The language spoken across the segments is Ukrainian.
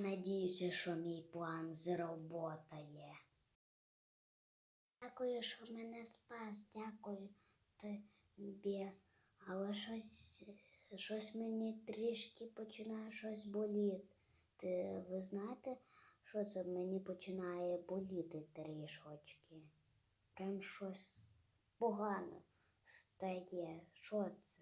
Надіюся, що мій план зроботає. Дякую, що мене спас, дякую тобі. Але щось, щось мені трішки починає щось боліти. Ви знаєте, що це мені починає боліти трішочки? Прям щось погано стає. Що це?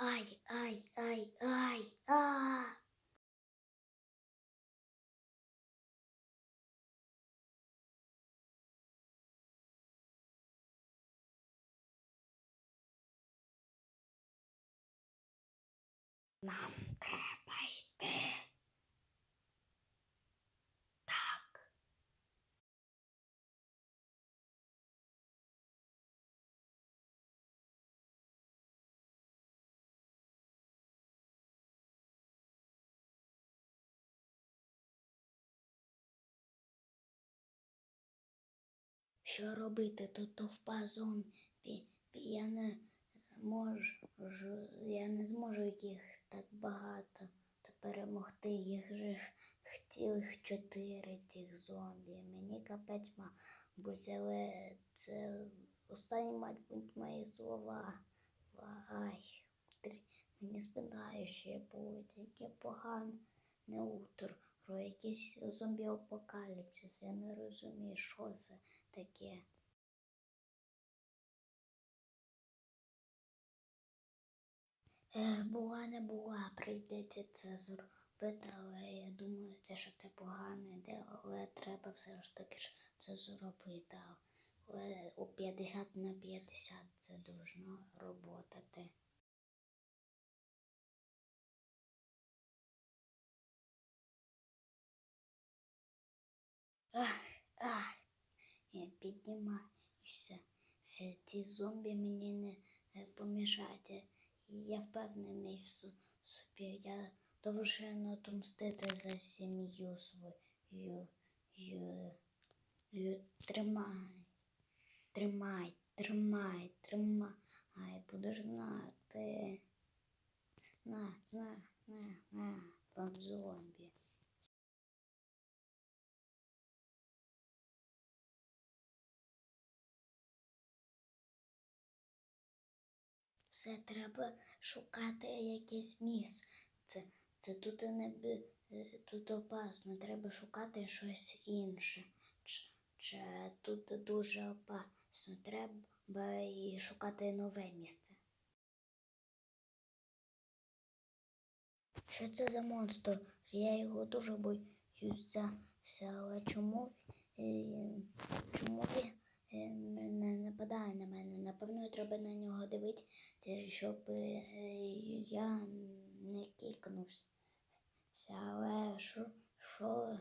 Ай, ай, ай, ай, а. Нам треба йти. Що робити? Тут товпа зомбі. Я не можу, я не зможу їх так багато перемогти. Їх же ж цілих чотири цих зомбі. Мені капець, мабуть, але це останні, мабуть, мої слова. Ай, мені спинає ще болить, яке погане не утро. Про якийсь зомбі-апокаліпсис. Я не розумію, що це таке. Е, була не була, прийдеться це зробити, але я думаю, що це погана ідея, але треба все ж таки це зробити. Але у 50 на 50 це должно роботати. Ах, ах, я піднімаюся. Ці зомбі мені не е, помішають. Я впевнений в со- собі. Я довжено отомстити за сім'ю свою. Тримай, тримай, тримай, тримай. Буду знати. На, на, на, на, вам зомбі. Все треба шукати якесь місце. Це, тут не е, тут опасно. Треба шукати щось інше. Чи тут дуже опасно. Треба і шукати нове місце. Що це за монстр? Я його дуже боюся. Але чому, е, чому він е, не, нападає на мене? Напевно, треба на нього щоб е, я не кікнувся. Але що, що,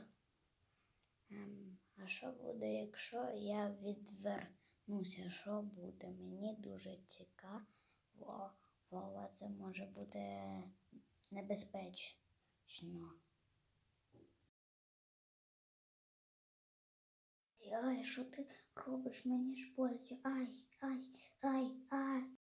ем, а що буде, якщо я відвернуся? Що буде? Мені дуже цікаво, але це може бути небезпечно. Ай, що ти робиш? Мені ж болить. Ай, ай, ай, ай.